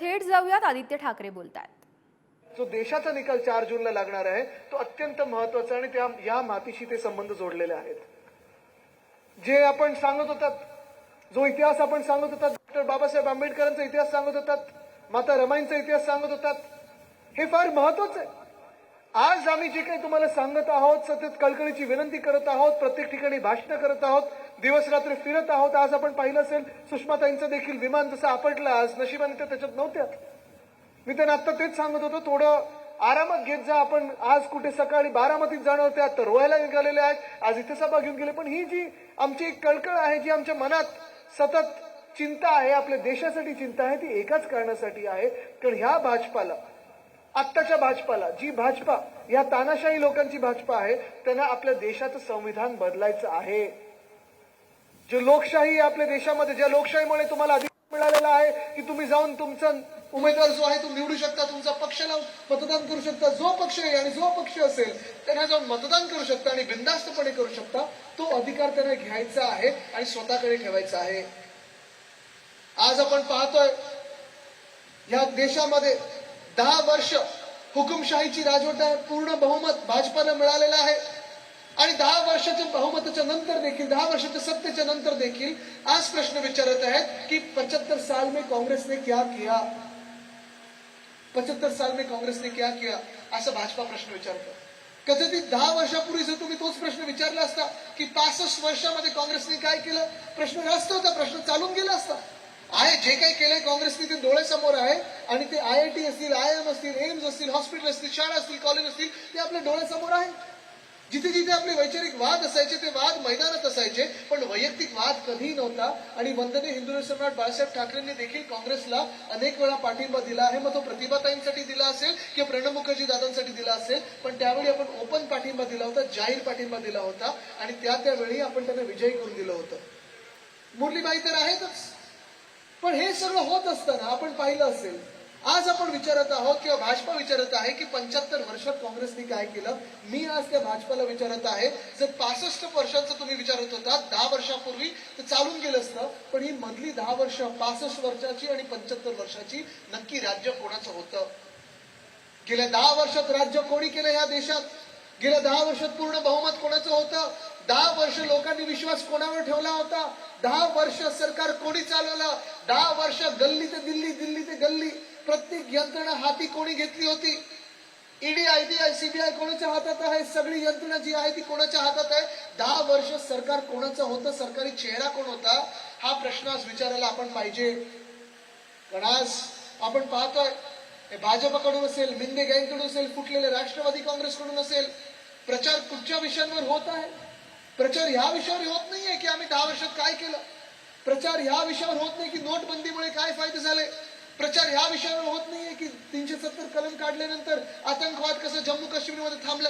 थेट जाऊयात आदित्य ठाकरे बोलतायत. जो देशाचा निकाल चार जूनला लागणार आहे तो अत्यंत महत्त्वाचा आणि त्या या मातीशी ते संबंध जोडलेले आहेत. जे आपण सांगत होतात जो इतिहास आपण सांगत होतात डॉक्टर बाबासाहेब आंबेडकरांचा इतिहास सांगत होतात माता रमाईंचा इतिहास सांगत होतात हे फार महत्वाचं आहे. आज आम्ही जे काही तुम्हाला सांगत आहोत सतत कळकळीची विनंती करत आहोत प्रत्येक ठिकाणी भाषणं करत आहोत दिवस रात्र फिरत आहोत आज आपण पाहिलं असेल सुषमाताईंचं देखील विमान जसं आपटलं आज नशिबाने ते त्याच्यात नव्हत्या. मी त्यांना आता तेच सांगत होतो थोडं आरामात घेत जा आपण आज कुठे सकाळी बारामतीत जाणार होते तर रोहायला निघालेले आहेत आज इथे सभा घेऊन गेले पण ही जी आमची एक कळकळ आहे जी आमच्या मनात सतत चिंता आहे आपल्या देशासाठी चिंता आहे ती एकाच कारणासाठी आहे कारण ह्या भाजपाला आत्ताच्या भाजपाला जी भाजपा या तानाशाही लोकांची भाजपा आहे त्यांना आपल्या देशाचं संविधान बदलायचं आहे. जे लोकशाही आपल्या देशामध्ये ज्या लोकशाहीमुळे तुम्हाला अधिकार मिळालेला आहे की तुम्ही जाऊन तुमचा उमेदवार जो आहे तो निवडू शकता तुमचा पक्ष लावून मतदान करू शकता. जो पक्ष आहे आणि जो पक्ष असेल त्यांना जाऊन मतदान करू शकता आणि बिंदास्तपणे करू शकता तो अधिकार त्यांना घ्यायचा आहे आणि स्वतःकडे ठेवायचा आहे. आज आपण पाहतोय या देशामध्ये दहा वर्ष हुकुमशाहीची राजवट आहे पूर्ण बहुमत भाजपाला मिळालेलं आहे. आणि दहा वर्षाच्या बहुमताच्या नंतर देखील दहा वर्षाच्या सत्तेच्या नंतर देखील आज प्रश्न विचारत आहेत की पचहत्तर साल में कांग्रेस ने क्या किया? पचहत्तर साल में काँग्रेसने क्या किया? असा भाजपा प्रश्न विचारतो. कदाचित दहा वर्षापूर्वी जर तुम्ही तोच प्रश्न विचारला असता की पासष्ट वर्षामध्ये काँग्रेसने काय केलं? प्रश्न जास्त होता प्रश्न चालून गेला असता. आहे जे काही केलंय काँग्रेसने ते डोळ्यासमोर आहे आणि ते आय आय टी असतील आय एम असतील एम्स असतील हॉस्पिटल असतील शाळा असतील कॉलेज असतील ते आपल्या डोळ्यासमोर आहे. जिथे जिथे आपले वैचारिक वाद असायचे ते वाद मैदानात असायचे पण वैयक्तिक वाद कधी नव्हता. आणि वंदने हिंदू सम्राट बाळासाहेब ठाकरेंनी देखील काँग्रेसला अनेक वेळा पाठिंबा दिला आहे. मग तो प्रतिभाताईंसाठी दिला असेल किंवा प्रणब मुखर्जी दादांसाठी दिला असेल पण त्यावेळी आपण ओपन पाठिंबा दिला होता जाहीर पाठिंबा दिला होता. आणि त्या त्यावेळी आपण त्यांना विजयी करून दिलं होतं. मुरलीबाई तर आहेतच. पण हे सगळं होत असताना आपण पाहिलं असेल आज आपण विचारत आहोत किंवा भाजपा विचारत आहे की पंच्याहत्तर वर्षात काँग्रेसने काय केलं? मी आज त्या भाजपाला विचारत आहे. जर पासष्ट वर्षांचं तुम्ही विचारत होता दहा वर्षापूर्वी तर चालून गेलं असतं. पण ही मधली दहा वर्ष पासष्ट वर्षाची आणि पंच्याहत्तर वर्षाची नक्की राज्य कोणाचं होतं? गेल्या दहा वर्षात राज्य कोणी केलं या देशात? गेल्या दहा वर्षात पूर्ण बहुमत कोणाचं होतं? दहा वर्ष लोकांनी विश्वास कोणावर ठेवला होता? दहा वर्ष सरकार कोणी चालवलं? दहा वर्ष गल्ली ते दिल्ली दिल्ली ते गल्ली. प्रत्येक यंत्रणा हाती कोणी घेतली होती? ईडी आयडीआय सीबीआय कोणाच्या हातात आहे? सगळी यंत्रणा जी आहे ती कोणाच्या हातात आहे? दहा वर्ष सरकार कोणाचं होतं? सरकारी चेहरा कोण होता? हा प्रश्न आज विचारायला आपण पाहिजे. कारण आज आपण पाहतोय हे भाजपकडून असेल मिंदे गँगकडून असेल फुटलेले राष्ट्रवादी काँग्रेसकडून असेल प्रचार कुठच्या विषयांवर होत आहे. प्रचार ह्या विषयावर होत नाहीये की आम्ही दहा वर्षात काय केलं? प्रचार ह्या विषयावर होत नाही की नोटबंदीमुळे काय फायदे झाले? प्रचार ह्या विषयावर होत नाहीये की तीनशे सत्तर कलम काढल्यानंतर आतंकवाद कसं जम्मू काश्मीरमध्ये थांबला?